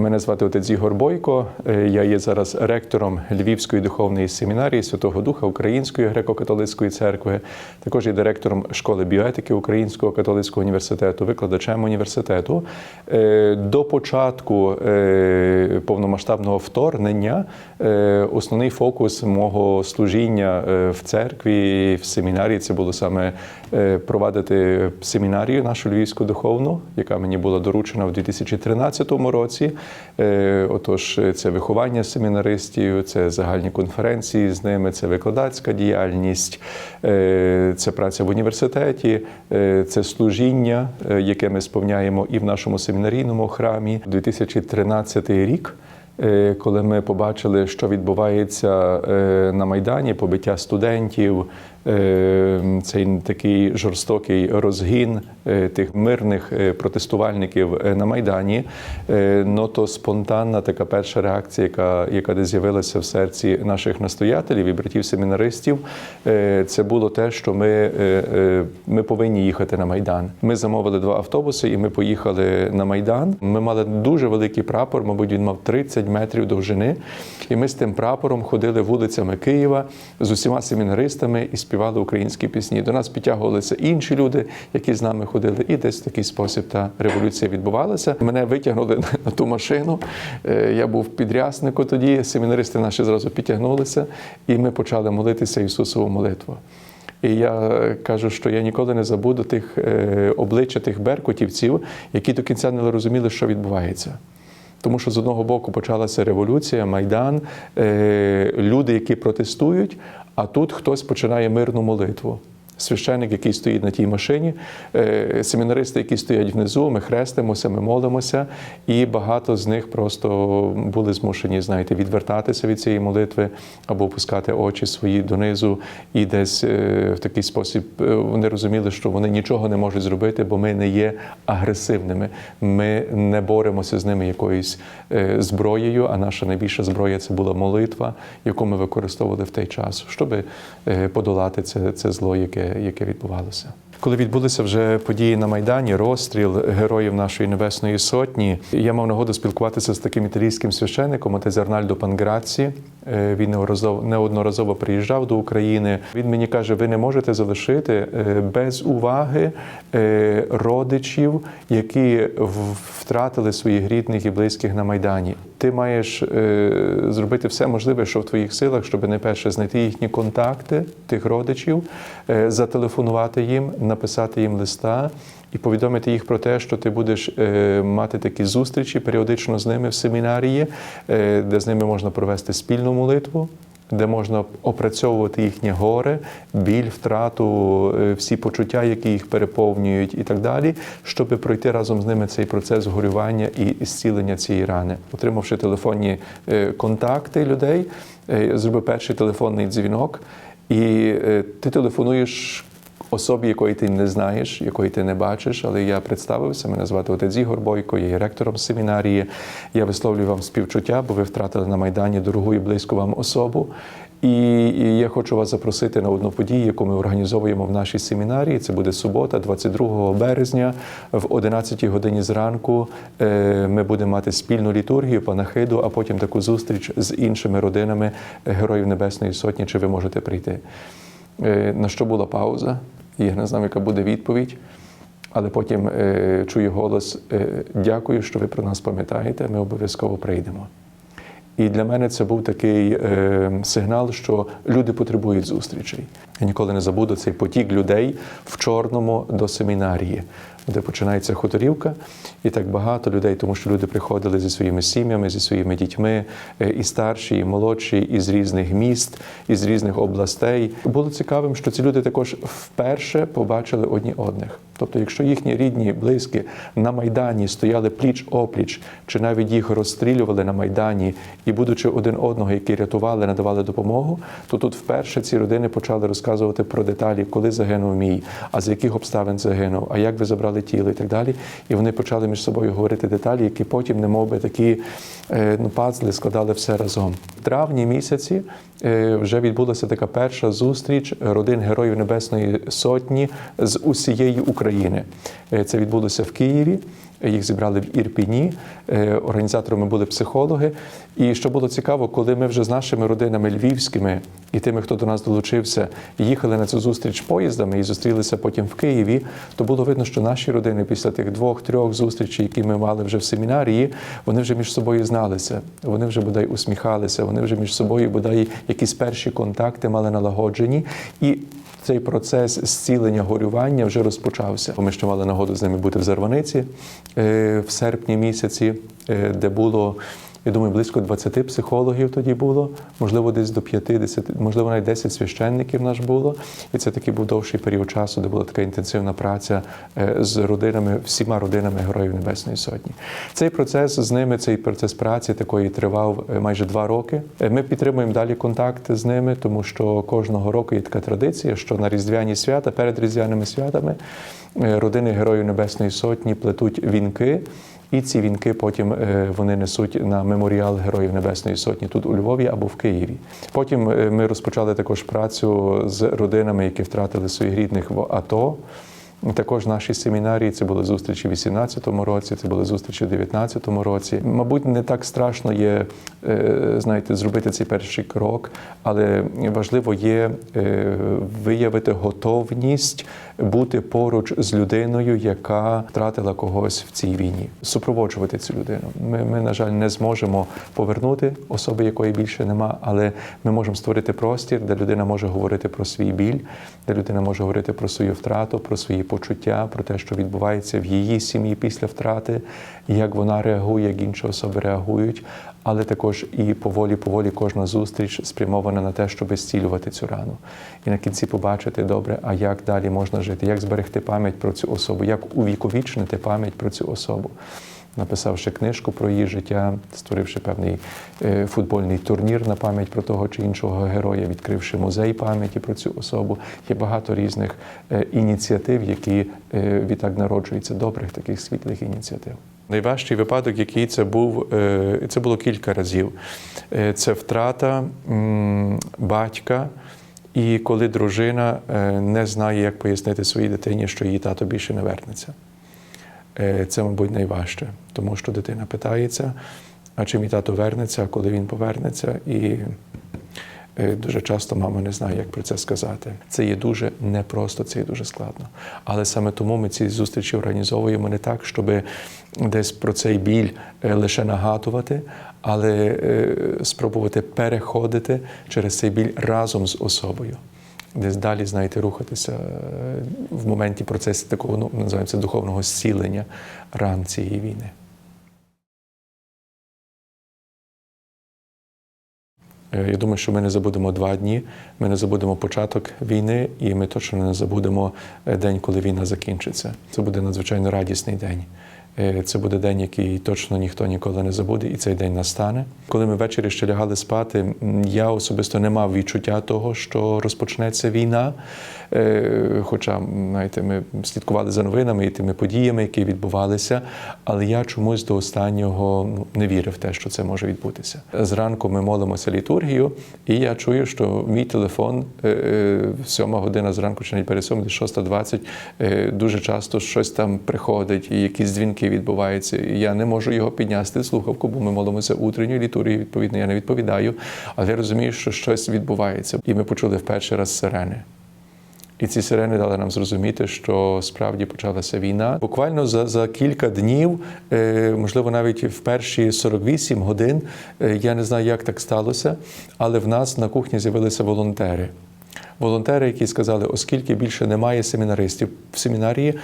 Мене звати отець Ігор Бойко. Е, Я є зараз ректором Львівської духовної семінарії Святого Духа Української греко-католицької церкви. Також є директором школи біоетики Українського католицького університету, викладачем університету. Е, До початку е, повномасштабного вторгнення основний фокус мого служіння в церкві, в семінарії це було саме провадити семінарію нашу львівську духовну, яка мені була доручена в 2013 році. Е, Отож, це виховання семінаристів, це загальні конференції з ними, це викладацька діяльність, е, це праця в університеті, е, це служіння, яке ми сповняємо і в нашому семінарійному храмі. 2013 рік. Коли ми побачили, що відбувається на Майдані, побиття студентів, цей такий жорстокий розгін е, тих мирних е, протестувальників е, на Майдані, е, ну то спонтанна така перша реакція, яка, яка десь з'явилася в серці наших настоятелів і братів-семінаристів, е, це було те, що ми, е, е, ми повинні їхати на Майдан. Ми замовили два автобуси, і ми поїхали на Майдан. Ми мали дуже великий прапор, мабуть, він мав 30 метрів довжини. І ми з тим прапором ходили вулицями Києва з усіма семінаристами і співали українські пісні. До нас підтягувалися інші люди, які з нами ходили, і десь в такий спосіб та революція відбувалася. Мене витягнули на ту машину. Е, Я був підряснику тоді. Семінаристи наші зразу підтягнулися, і ми почали молитися Ісусову молитву. І я кажу, що я ніколи не забуду тих е, обличчя тих беркутівців, які до кінця не розуміли, що відбувається. Тому що з одного боку почалася революція, майдан, е, люди, які протестують, а тут хтось починає мирну молитву. Священник, який стоїть на тій машині, е, семінаристи, які стоять внизу, ми хрестимося, ми молимося, і багато з них просто були змушені, знаєте, відвертатися від цієї молитви або опускати очі свої донизу, і десь е, в такий спосіб е, вони розуміли, що вони нічого не можуть зробити, бо ми не є агресивними. Ми не боремося з ними якоюсь зброєю. А наша найбільша зброя це була молитва, яку ми використовували в той час, щоб подолати це, це зло, яке, яке відбувалося. Коли відбулися вже події на Майдані, розстріл героїв нашої Небесної Сотні, я мав нагоду спілкуватися з таким італійським священником, отець Арнальдо Панграці. Е, Він неодноразово- приїжджав до України. Він мені каже: ви не можете залишити е, без уваги е, родичів, які втратили своїх рідних і близьких на Майдані. Ти маєш е, зробити все можливе, що в твоїх силах, щоб найперше знайти їхні контакти тих родичів, е, зателефонувати їм, написати їм листа і повідомити їх про те, що ти будеш е, мати такі зустрічі періодично з ними в семінарії, де з ними можна провести спільну молитву. Де можна опрацьовувати їхнє горе, біль, втрату, е, всі почуття, які їх переповнюють, і так далі, щоб пройти разом з ними цей процес горювання і зцілення цієї рани, отримавши телефонні е, контакти людей, е, зробив перший телефонний дзвінок, і ти телефонуєш особі, якої ти не знаєш, якої ти не бачиш, але я представився. Мене звати отець Ігор Бойко, я є ректором семінарії. Я висловлюю вам співчуття, бо ви втратили на Майдані дорогу і близьку вам особу. І, і я хочу вас запросити на одну подію, яку ми організовуємо в нашій семінарії. Це буде субота, 22 березня, в 11 годині зранку. Е, Ми будемо мати спільну літургію, панахиду, а потім таку зустріч з іншими родинами Героїв Небесної Сотні. Чи ви можете прийти? Е, На що була пауза? Я не знав, яка буде відповідь. Але потім е, чую голос: е, дякую, що ви про нас пам'ятаєте. Ми обов'язково прийдемо. І для мене це був такий е, сигнал, що люди потребують зустрічей. Я ніколи не забуду цей потік людей в чорному до семінарії, де починається хуторівка, і так багато людей, тому що люди приходили зі своїми сім'ями, зі своїми дітьми, е, і старші, і молодші, із різних міст, із різних областей. Було цікавим, що ці люди також вперше побачили одні одних. Тобто, якщо їхні рідні, близькі на Майдані стояли пліч опліч, чи навіть їх розстрілювали на Майдані, і, будучи один одного, які рятували, надавали допомогу, то тут вперше ці родини почали розказувати про деталі, коли загинув мій, а з яких обставин загинув, а як ви забрали тіло і так далі. І вони почали між собою говорити деталі, які потім, немов би такі е, ну, пазли, складали все разом. В травні місяці е, вже відбулася така перша зустріч родин Героїв Небесної Сотні з усієї України. Е, Це відбулося в Києві. Їх зібрали в Ірпіні. Е, Організаторами були психологи. І що було цікаво, коли ми вже з нашими родинами львівськими і тими, хто до нас долучився, їхали на цю зустріч поїздами і зустрілися потім в Києві, то було видно, що наші родини після тих двох-трьох зустрічей, які ми мали вже в семінарії, вони вже між собою зналися, вони вже бодай усміхалися, вони вже між собою бодай якісь перші контакти мали налагоджені. І цей процес зцілення горювання вже розпочався. Ми ще мали нагоду з ними бути в Зарваниці е, в серпні місяці, е, де було. Я думаю, близько 20 психологів тоді було, можливо, десь до 50, можливо, навіть 10 священників наш було. І це такий був довший період часу, де була така інтенсивна праця е, з родинами, всіма родинами Героїв Небесної Сотні. Цей процес з ними, цей процес праці такої тривав е, майже два роки. Е, Ми підтримуємо далі контакт з ними, тому що кожного року є така традиція, що на різдвяні свята, перед різдвяними святами, родини Героїв Небесної Сотні плетуть вінки. І ці вінки потім е, вони несуть на меморіал Героїв Небесної Сотні тут у Львові або в Києві. Потім е, ми розпочали також працю з родинами, які втратили своїх рідних в АТО. Також наші семінарії це були зустрічі в 18-му році, це були зустрічі в 19-му році. Мабуть, не так страшно є, е, знаєте, зробити цей перший крок, але важливо є виявити готовність бути поруч з людиною, яка втратила когось в цій війні, супроводжувати цю людину. Ми, ми, на жаль, не зможемо повернути особи, якої більше нема, але ми можемо створити простір, де людина може говорити про свій біль, де людина може говорити про свою втрату, про свої почуття, про те, що відбувається в її сім'ї після втрати, як вона реагує, як інші особи реагують. Але також і поволі, поволі кожна зустріч спрямована на те, щоб зцілювати цю рану. І на кінці побачити добре, а як далі можна жити, як зберегти пам'ять про цю особу, як увіковічнити пам'ять про цю особу. Написавши книжку про її життя, створивши певний е, футбольний турнір на пам'ять про того чи іншого героя, відкривши музей пам'яті про цю особу. Є багато різних е, ініціатив, які е, відтак народжуються, добрих таких світлих ініціатив. Найважчий випадок, який це був, е, це було кілька разів. Е, Це втрата батька. І коли дружина е, не знає, як пояснити своїй дитині, що її тато більше не вернеться. Це, мабуть, найважче, тому що дитина питається, а чи мій тато вернеться, а коли він повернеться, і дуже часто мама не знає, як про це сказати. Це є дуже непросто, це є дуже складно. Але саме тому ми ці зустрічі організовуємо не так, щоб десь про цей біль е, лише нагадувати, але е, спробувати переходити через цей біль разом з особою. Десь далі, знаєте, рухатися е, в моменті процесу такого, ну, називаємо це духовного зцілення ран цієї війни. Я думаю, що ми не забудемо два дні, ми не забудемо початок війни, і ми точно не забудемо е, день, коли війна закінчиться. Це буде надзвичайно радісний день. Е, Це буде день, який точно ніхто ніколи не забуде, і цей день настане. Коли ми ввечері ще лягали спати, я особисто не мав відчуття того, що розпочнеться війна. Е, Хоча, знаєте, ми слідкували за новинами і тими подіями, які відбувалися, але я чомусь до останнього ну, не вірив в те, що це може відбутися. Зранку ми молимося літургію, і я чую, що мій телефон е, е, сьома година зранку, чи навіть перед сьомою, десь 6.20, е, дуже часто щось там приходить, і якісь дзвінки відбуваються. Я не можу його підняти слухавку, бо ми молимося утренньої літургії, відповідно, я не відповідаю. Але я розумію, що щось відбувається. І ми почули в перший раз сирени. І ці сирени дали нам зрозуміти, що справді почалася війна. Буквально за, за кілька днів, е, можливо, навіть в перші 48 годин, е, я не знаю, як так сталося, але в нас на кухні з'явилися волонтери. Волонтери, які сказали, оскільки більше немає семінаристів в семінарії,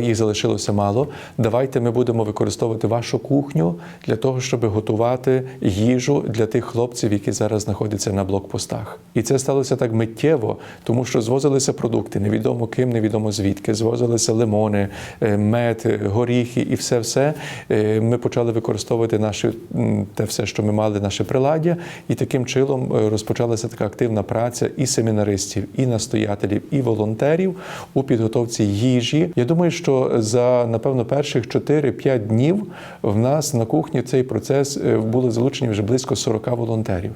їх залишилося мало. Давайте ми будемо використовувати вашу кухню для того, щоб готувати їжу для тих хлопців, які зараз знаходяться на блокпостах. І це сталося так миттєво, тому що звозилися продукти, невідомо ким, невідомо звідки. Звозилися лимони, е, мед, горіхи і все все. Ми почали використовувати наше те все, що ми мали, наше приладдя, і таким чином е, розпочалася така активна праця і семінаристів, і настоятелів, і волонтерів у підготовці їжі. Я думаю, що за напевно перших 4-5 днів в нас на кухні цей процес е, були залучені вже близько 40 волонтерів.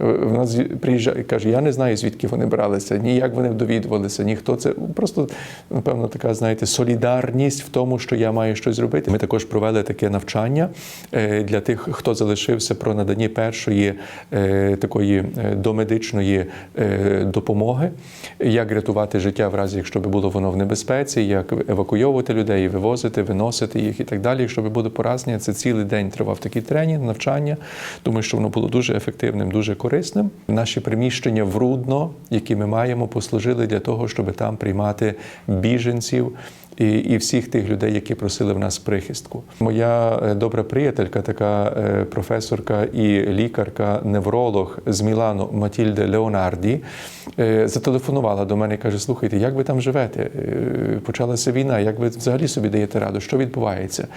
В нас приїжджає, каже, я не знаю, звідки вони бралися, ні як вони довідувалися, ні хто це. Просто, напевно, така, знаєте, солідарність в тому, що я маю щось зробити. Ми також провели таке навчання е, для тих, хто залишився про надання першої е, такої е, домедичної допомоги, як рятувати життя в разі, якщо би було воно в небезпеці, як евакуйовувати людей, вивозити, виносити їх і так далі. Якщо би було поранення, це цілий день тривав такий тренінг, навчання. Думаю, що воно було дуже ефективним, дуже корисним. Наші приміщення в Рудно, які ми маємо, послужили для того, щоб там приймати біженців. І, і всіх тих людей, які просили в нас прихистку. Моя е, добра приятелька, така е, професорка і лікарка, невролог з Мілану Матільде Леонарді, е, зателефонувала до мене і каже: Слухайте, як ви там живете? Почалася війна, як ви взагалі собі даєте раду? Що відбувається?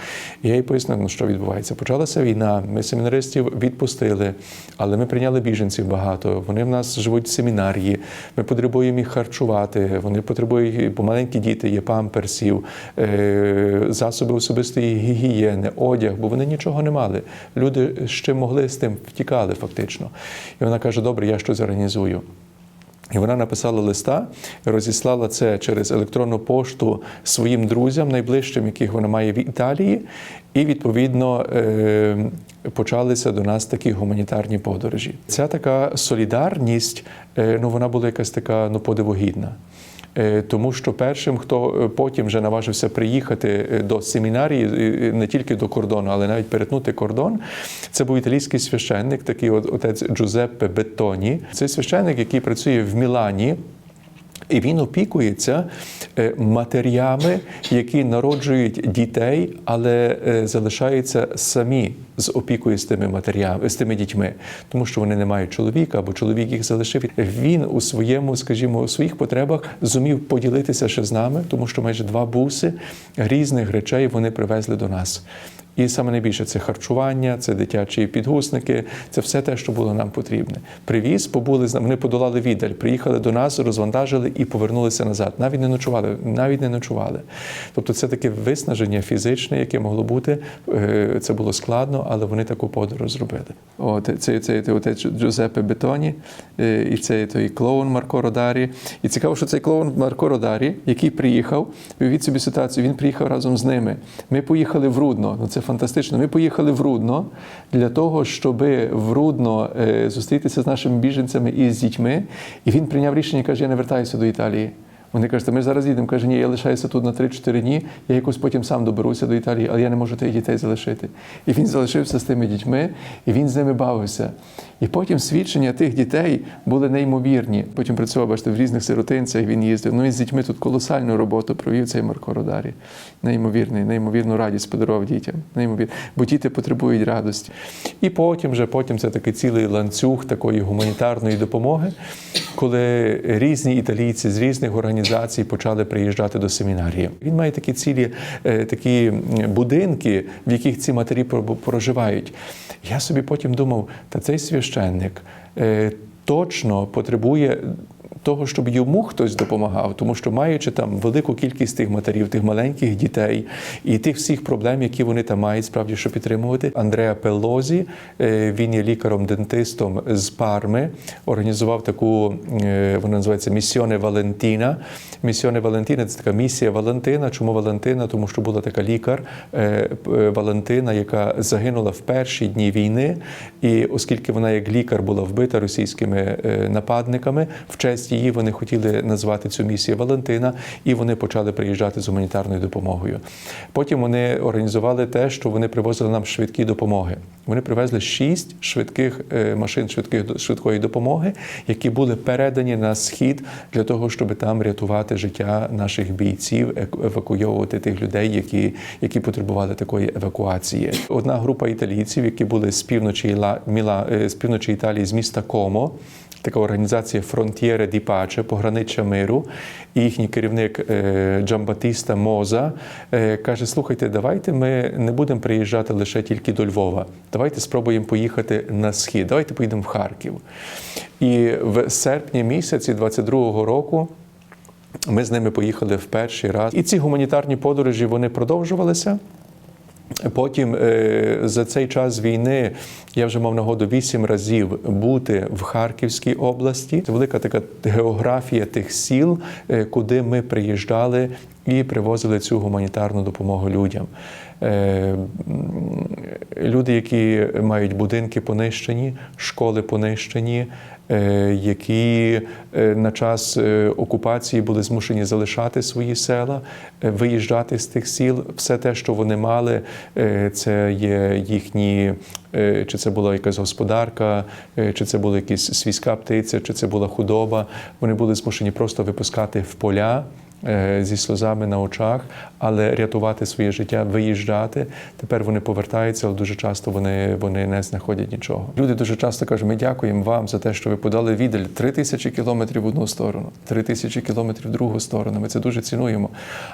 Я їй пояснив, ну, що відбувається. Почалася війна, ми семінаристів відпустили, але ми прийняли біженців багато. Вони в нас живуть в семінарії. Ми потребуємо їх харчувати. Вони потребують, бо маленькі діти є памперсів, е, засоби особистої гігієни, одяг, бо вони нічого не мали. Люди чим могли з тим втікали фактично. І вона каже: Добре, я щось організую. І вона написала листа, розіслала це через електронну пошту своїм друзям, найближчим, яких вона має в Італії, і відповідно е, почалися до нас такі гуманітарні подорожі. Ця така солідарність, е, ну вона була якась така ну подивогідна. Е, Тому що першим, хто е, потім вже наважився приїхати е, до семінарії, не тільки до кордону, але навіть перетнути кордон, це був італійський священник, такий отець Джузеппе Беттоні. Це священник, який працює в Мілані. І він опікується матерями, які народжують дітей, але залишаються самі з опікою з тими матерями, з тими дітьми, тому що вони не мають чоловіка або чоловік їх залишив. Він у своєму, скажімо, у своїх потребах зумів поділитися ще з нами, тому що майже два буси різних речей вони привезли до нас. І саме найбільше це харчування, це дитячі підгузники, це все те, що було нам потрібне. Привіз, побули з нами, вони подолали віддаль, приїхали до нас, розвантажили і повернулися назад. Навіть не ночували, навіть не ночували. Тобто, це таке виснаження фізичне, яке могло бути. Е, Це було складно, але вони таку подорож зробили. От це, це, це отець Джузеппе Бетоні, е, і це той клоун Марко Родарі. І цікаво, що цей клоун Марко Родарі, який приїхав, уявіть собі ситуацію, він приїхав разом з ними. Ми поїхали в Рудно. Ну це фантастично. Ми поїхали в Рудно для того, щоб в Рудно е, зустрітися з нашими біженцями і з дітьми. І він прийняв рішення, каже: я не вертаюся до Італії. Вони кажуть, «Та ми зараз їдемо. Каже, ні, я лишаюся тут на 3-4 дні, я якось потім сам доберуся до Італії, але я не можу тих дітей залишити. І він залишився з тими дітьми, і він з ними бавився. І потім свідчення тих дітей були неймовірні. Потім працював, бачите, в різних сиротинцях він їздив. Ну він з дітьми тут колосальну роботу провів цей Марко Родарі. Неймовірний, неймовірну радість подарував дітям. Неймовірно. Бо діти потребують радості. І потім вже потім це такий цілий ланцюг такої гуманітарної допомоги, коли різні італійці з різних організацій почали приїжджати до семінарії. Він має такі цілі, е, такі будинки, в яких ці матері про- проживають. Я собі потім думав, та цей священник е, точно потребує. Того, щоб йому хтось допомагав, тому що маючи там велику кількість тих матерів, тих маленьких дітей і тих всіх проблем, які вони там мають, справді що підтримувати. Андреа Пеллозі, е, він є лікаром-дентистом з Парми, організував таку, е, вона називається Місіоне Валентіна. Місіоне Валентіна це така місія Валентина. Чому Валентина? Тому що була така лікар е, Валентина, яка загинула в перші дні війни. І оскільки вона як лікар була вбита російськими нападниками, в честь її вони хотіли назвати цю місію Валентина, і вони почали приїжджати з гуманітарною допомогою. Потім вони організували те, що вони привозили нам швидкі допомоги. Вони привезли шість швидких е, машин швидких швидкої допомоги, які були передані на схід для того, щоб там рятувати життя наших бійців, евакуйовувати тих людей, які, які потребували такої евакуації. Одна група італійців, які були з півночі Ла- Міла, е, з півночі Італії, з міста Комо. Така організація Фронтієре ді Паче, пограниччя миру. І їхній керівник е, Джамбатіста Моза е, каже: слухайте, давайте ми не будемо приїжджати лише тільки до Львова. Давайте спробуємо поїхати на схід. Давайте поїдемо в Харків. І в серпні місяці 22-го року. Ми з ними поїхали в перший раз. І ці гуманітарні подорожі вони продовжувалися. Потім е, за цей час війни я вже мав нагоду вісім разів бути в Харківській області. Це велика така географія тих сіл, е, куди ми приїжджали і привозили цю гуманітарну допомогу людям. Е, Люди, які мають будинки понищені, школи понищені, які е, на час е, окупації були змушені залишати свої села, е, виїжджати з тих сіл. Все те, що вони мали, е, це є їхні, е, чи це була якась господарка, е, чи це була якась свійська птиця, чи це була худоба. Вони були змушені просто випускати в поля е, зі сльозами на очах, але рятувати своє життя, виїжджати. Тепер вони повертаються, але дуже часто вони, вони не знаходять нічого. Люди дуже часто кажуть, ми дякуємо вам за те, що ви подали відель три тисячі кілометрів в одну сторону, три тисячі кілометрів в другу сторону. Ми це дуже цінуємо.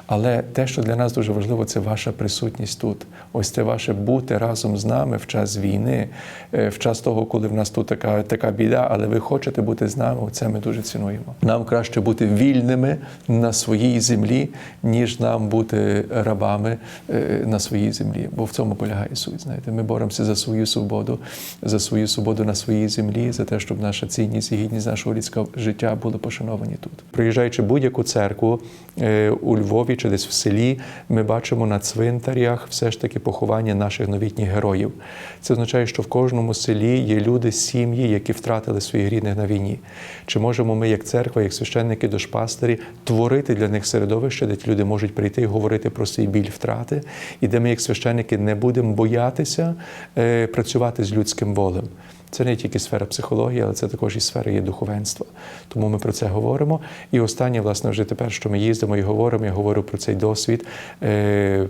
Але те, що для нас дуже важливо, це ваша присутність тут. Ось це ваше бути разом з нами в час війни, е, в час того, коли в нас тут така, така біда, але ви хочете бути з нами. Це ми дуже цінуємо. Нам краще бути вільними на своїй землі, ніж нам бути рабами е, на своїй землі. Бо в цьому полягає суть. Знаєте, ми боремося за свою свободу, за свою свободу на своїй землі, за те, щоб наша цінність і гідність нашого людського життя були пошановані тут. Приїжджаючи будь-яку церкву е, у Львові чи десь в селі, ми бачимо на цвинтарях все ж таки поховання наших новітніх героїв. Це означає, що в кожному селі є люди, сім'ї, які втратили своїх рідних на війні. Чи можемо ми, як церква, як священники, дошпастері, творити для них середовище, де ті люди можуть прийти і говорити про свій біль втрати, і де ми, як священники, не будемо боятися е, працювати з людським волем. Це не тільки сфера психології, але це також і сфера є духовенства. Тому ми про це говоримо. І останнє, власне, вже тепер, що ми їздимо і говоримо, я говорю про цей досвід е,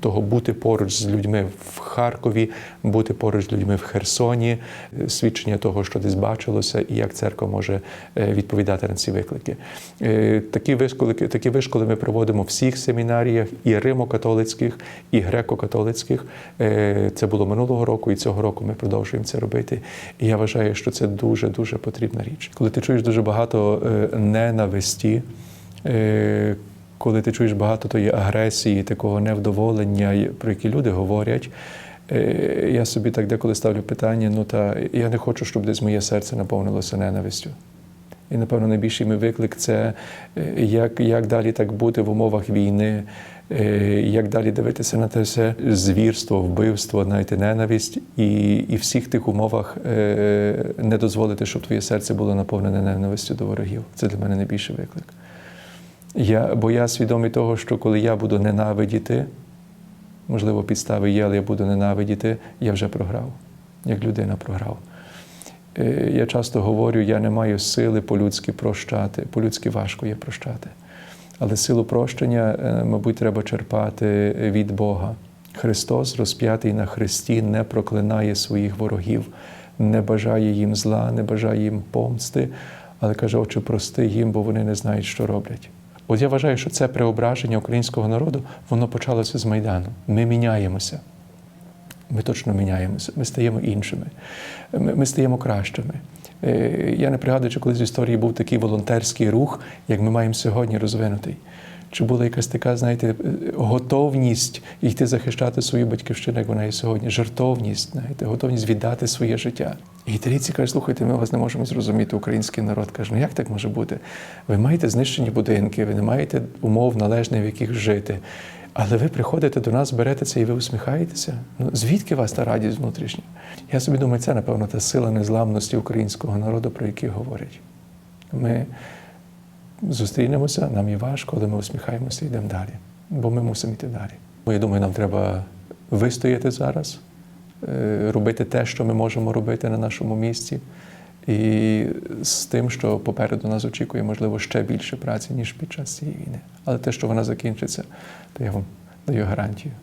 того бути поруч з людьми в Харкові, бути поруч з людьми в Херсоні, е, свідчення того, що десь бачилося, і як церква може е, відповідати на ці виклики. Такі вишколи, такі вишколи ми проводимо в всіх семінаріях, і римо-католицьких, і греко-католицьких. Це було минулого року, і цього року ми продовжуємо це робити. І я вважаю, що це дуже дуже потрібна річ. Коли ти чуєш дуже багато е, ненависті, е, коли ти чуєш багато тої агресії, такого невдоволення, про які люди говорять. е, Я собі так деколи ставлю питання: ну та я не хочу, щоб десь моє серце наповнилося ненавистю. І, напевно, найбільший мій виклик це як, як далі так бути в умовах війни, як далі дивитися на те все звірство, вбивство, знаєте, ненависть, і, і в всіх тих умовах е, не дозволити, щоб твоє серце було наповнене ненавистю до ворогів. Це для мене найбільший виклик. Я, бо я свідомий того, що коли я буду ненавидіти, можливо, підстави є, але я буду ненавидіти, я вже програв, як людина програв. Е, Я часто говорю, я не маю сили по-людськи прощати. По-людськи важко є прощати. Але силу прощення, е, мабуть, треба черпати від Бога. Христос, розп'ятий на хресті, не проклинає своїх ворогів, не бажає їм зла, не бажає їм помсти, але каже, Отче, прости їм, бо вони не знають, що роблять. От я вважаю, що це преображення українського народу, воно почалося з Майдану. Ми міняємося. Ми точно міняємося, ми стаємо іншими, ми, ми стаємо кращими. Е, Я не пригадую, чи колись в історії був такий волонтерський рух, як ми маємо сьогодні розвинутий. Чи була якась така, знаєте, е, готовність йти захищати свою батьківщину, як вона є сьогодні, жертовність, знаєте, готовність віддати своє життя. І італійці кажуть, слухайте, ми вас не можемо зрозуміти, український народ каже, ну як так може бути? Ви маєте знищені будинки, ви не маєте умов належних, в яких жити. Але ви приходите до нас, берете це і ви усміхаєтеся. Ну звідки вас та радість внутрішня? Я собі думаю, це, напевно, та сила незламності українського народу, про які говорять. Ми зустрінемося, нам є важко, але ми усміхаємося і йдемо далі. Бо ми мусимо йти далі. Бо я думаю, нам треба вистояти зараз, е, робити те, що ми можемо робити на нашому місці. І з тим, що попереду нас очікує, можливо, ще більше праці, ніж під час цієї війни. Але те, що вона закінчиться, то я вам даю гарантію.